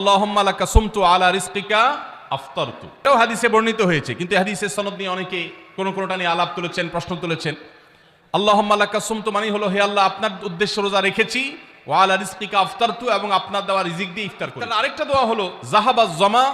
আল্লাহুম্মা সুমতু আলা রিজকিকা আফতারতু। এটাও হাদিসে বর্ণিত হয়েছে কিন্তু হাদিসের সনদ নিয়ে অনেকে কোন কোনটা নিয়ে আলাপ তুলেছেন প্রশ্ন তুলেছেন। আল্লাহুম্মা সুমতু মানে হলো হে আল্লাহ আপনার উদ্দেশ্য রোজা রেখেছি আফতারতু এবং আপনার দেওয়া রিজিক দিয়ে ইফতার করি। আরেকটা দোয়া হলো জমা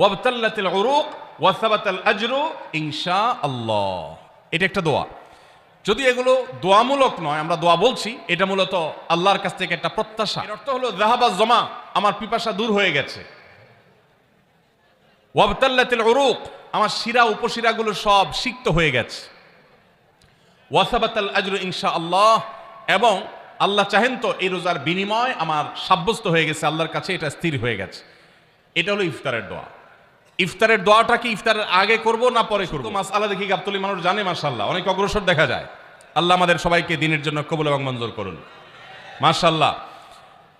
ওয়াবতাল্লাতিল উরুক এটা একটা দোয়া। যদি এগুলো দোয়ামূলক নয় আমরা দোয়া বলছি এটা মূলত আল্লাহর কাছ থেকে একটা প্রত্যাশা। এর অর্থ হলো জাহাবাজ জমা আমার পিপাসা দূর হয়ে গেছে। ওয়াবতাল্লাতিল উরুক, আমার শিরা, উপশিরাগুলো সব সিক্ত হয়ে গেছে। ওয়াসাবাতাল আজরু ইনশা আল্লাহ এবং আল্লাহ চাহেন তো এই রোজার বিনিময় আমার সাব্যস্ত হয়ে গেছে, আল্লাহর কাছে এটা স্থির হয়ে গেছে। এটা হলো ইফতারের দোয়া। ইফতারের দোয়াটা কি ইফতারের আগে করব না পরে করব? মাস আল্লাহ দেখি গাবতলি মানুষ জানে মাশাল্লাহ অনেক অগ্রসর দেখা যায়। আল্লাহ আমাদের সবাইকে দিনের জন্য কবুল এবং মঞ্জুর করুন। মাশাল্লাহ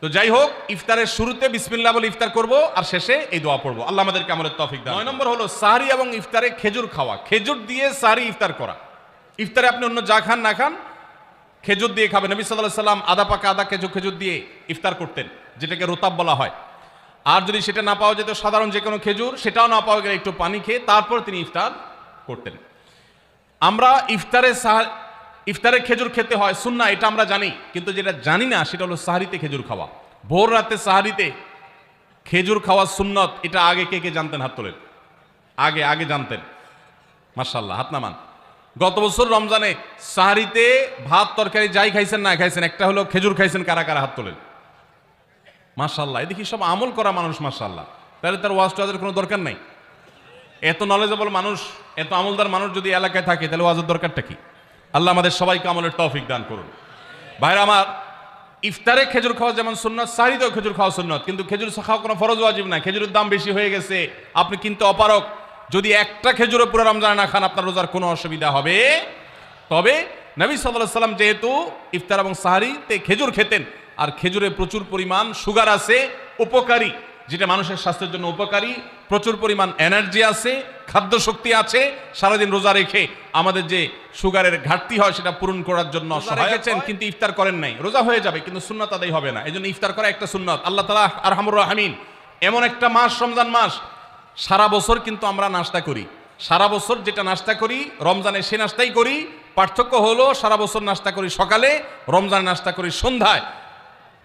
তো যাই হোক ইফতারের শুরুতে বিসমিল্লাহ বলে ইফতার করব আর শেষে এই দোয়া পড়ব। আল্লাহ আমাদেরকে আমাদের তফিক দেয় নয় নম্বর হলো সাহারি এবং ইফতারে খেজুর খাওয়া। খেজুর দিয়ে সাহারি ইফতার করা। ইফতারে আপনি অন্য যা খান না খান খেজুর দিয়ে খাবেন। নবী সাল্লাহ সাল্লাম আদা পাকা আদা খেজুর খেজুর দিয়ে ইফতার করতেন যেটাকে রোতাব বলা হয়। আর যদি সেটা না পাওয়া যেত সাধারণ যে কোনো খেজুর সেটাও না পাওয়া গেলে একটু পানি খেয়ে তারপর তিনি ইফতার করতেন। আমরা ইফতারে সাহা- ইফতারে খেজুর খেতে হয়, সুন্না, এটা আমরা জানি। কিন্তু যেটা জানি না, সেটা হলো সাহারিতে খেজুর খাওয়া। ভোর রাতে সাহারিতে খেজুর খাওয়া সুন্নত, এটা আগে কে কে জানতেন হাত তোলেন? আগে আগে জানতেন। মার্শাল্লাহ হাত নামান। গত বছর রমজানে সাহারিতে ভাত, তরকারি যাই খাইছেন না খাইছেন, একটা হলো খেজুর খাইছেন, কারা কারা হাত তোলেন? মার্শাল্লাহ এদিকে সব আমল করা মানুষ মার্শাল্লাহ তাহলে তার ওয়াজ টোয়াজের কোনো দরকার নাই? এত নলেজেবল মানুষ, এত আমলদার মানুষ যদি এলাকায় থাকে, তাহলে ওয়াজের দরকারটা কি? আল্লাহ আমাদের সবাইকে আমলের তৌফিক দান করুন। ভাইরা আমার, ইফতারে খেজুর খাওয়া যেমন সুন্নত, সারিতেও খেজুর খাওয়া সুন্নত, কিন্তু খেজুর খাওয়া কোনো ফরজ ওয়াজিব না খেজুরের দাম বেশি হয়ে গেছে, আপনি কিনতে অপারক যদি একটা খেজুরও পুরো রমজানে না খান, আপনার রোজার কোনো অসুবিধা হবে। তবে নবী সাল্লাহ সাল্লাম যেহেতু ইফতার এবং সাহারিতে খেজুর খেতেন, আর খেজুরে প্রচুর পরিমাণ সুগার আছে, উপকারী। যেটা মানুষের স্বাস্থ্যের জন্য উপকারী প্রচুর পরিমাণ এনার্জি আছে খাদ্য শক্তি আছে সারাদিন রোজা রেখে আমাদের যে সুগারের ঘাটতি হয় সেটা পূরণ করার জন্য রেখেছেন কিন্তু ইফতার করেন নাই। রোজা হয়ে যাবে কিন্তু সুন্নত আদায় হবে না। এই জন্য ইফতার করা একটা সুন্নত। আল্লাহ তালা আর হামুর রাহমিন এমন একটা মাস রমজান মাস সারা বছর কিন্তু আমরা নাস্তা করি। সারা বছর যেটা নাস্তা করি রমজানে সে নাস্তাই করি। পার্থক্য হলো সারা বছর নাস্তা করি সকালে রমজানে নাস্তা করি সন্ধ্যায়।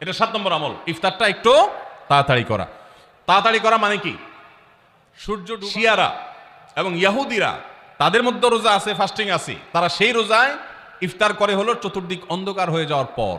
এটা সাত নম্বর আমল। ইফতারটা একটু তাড়াতাড়ি করা। তাড়াতাড়ি করা মানে কি? সূর্য শিয়ারা এবং ইয়াহুদিরা তাদের মধ্যে রোজা আছে ফাস্টিং আছে। তারা সেই রোজায় ইফতার করে হলো চতুর্দিক অন্ধকার হয়ে যাওয়ার পর।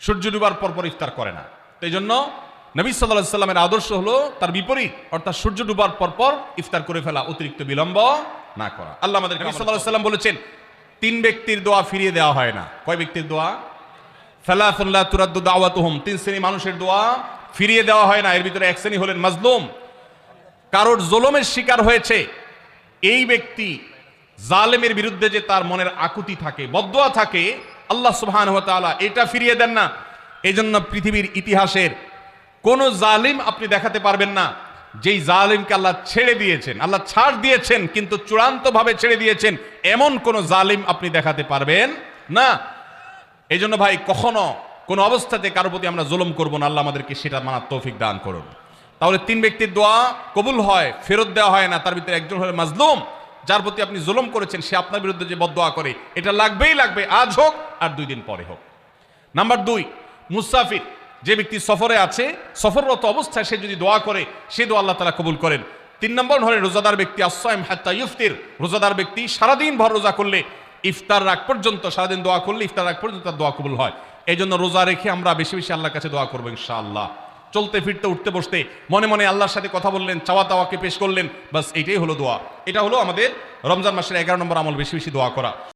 সূর্য ডুবার পর পর ইফতার করে না। তো এই জন্য নবী সাল্লাহ সাল্লামের আদর্শ হলো তার বিপরীত অর্থাৎ সূর্য ডুবার পর পর ইফতার করে ফেলা অতিরিক্ত বিলম্ব না করা। আল্লাহ আমাদের নবী সাল্লাহ সাল্লাম বলেছেন তিন ব্যক্তির দোয়া ফিরিয়ে দেওয়া হয় না। কয় ব্যক্তির দোয়া? ফালাফুল্লাহ তুরাদ্দু দাওয়াতুহুম। তিন শ্রেণি মানুষের দোয়া ফিরিয়ে দেওয়া হয় না। এর ভিতরে এক শ্রেণি হলেন মাজলুম। কারোর জোলমের শিকার হয়েছে, এই ব্যক্তি জালেমের বিরুদ্ধে যে তার মনের আকুতি থাকে বদোয়া থাকে, আল্লাহ সুবহান এটা ফিরিয়ে দেন না। এই জন্য পৃথিবীর ইতিহাসের কোন জালিম আপনি দেখাতে পারবেন না, যেই জালিমকে আল্লাহ ছেড়ে দিয়েছেন, আল্লাহ ছাড় দিয়েছেন, কিন্তু চূড়ান্তভাবে ছেড়ে দিয়েছেন, এমন কোন জালিম আপনি দেখাতে পারবেন না। এই জন্য ভাই, কখনো কোন অবস্থাতে কারও প্রতি আমরা জুলুম করব না, আল্লাহ আমাদেরকে সেটা মানার তৌফিক দান করুন। তাহলে তিন ব্যক্তির দোয়া কবুল হয়, ফেরত দেওয়া হয় না, তার ভিতরে একজন হলো মাজলুম, যার প্রতি আপনি জুলুম করেছেন, সে আপনার বিরুদ্ধে যে বদোয়া করে, এটা লাগবেই লাগবে, আজ হোক আর দুই দিন পরে হোক। নাম্বার দুই, মুসাফির, যে ব্যক্তি সফরে আছে, সফররত অবস্থায় সে যদি দোয়া করে, সে দোয়া আল্লাহ তালা কবুল করেন। তিন নম্বর হলে রোজাদার ব্যক্তি আসাইম হাত্তা ইফতির রোজাদার ব্যক্তি সারাদিন ভর রোজা করলে ইফতার রাগ পর্যন্ত, সারাদিন দোয়া করলে ইফতার রাগ পর্যন্ত তার দোয়া কবুল হয়। এই জন্য রোজা রেখে আমরা বেশি বেশি আল্লাহর কাছে দোয়া করব ইনশাআল্লাহ। চলতে ফিরতে উঠতে বসতে মনে মনে আল্লাহর সাথে কথা বললেন, চাওয়া তাওয়াকে পেশ করলেন, বাস এটাই হলো দোয়া। এটা হলো আমাদের রমজান মাসের এগারো নম্বর আমল, বেশি বেশি দোয়া করা।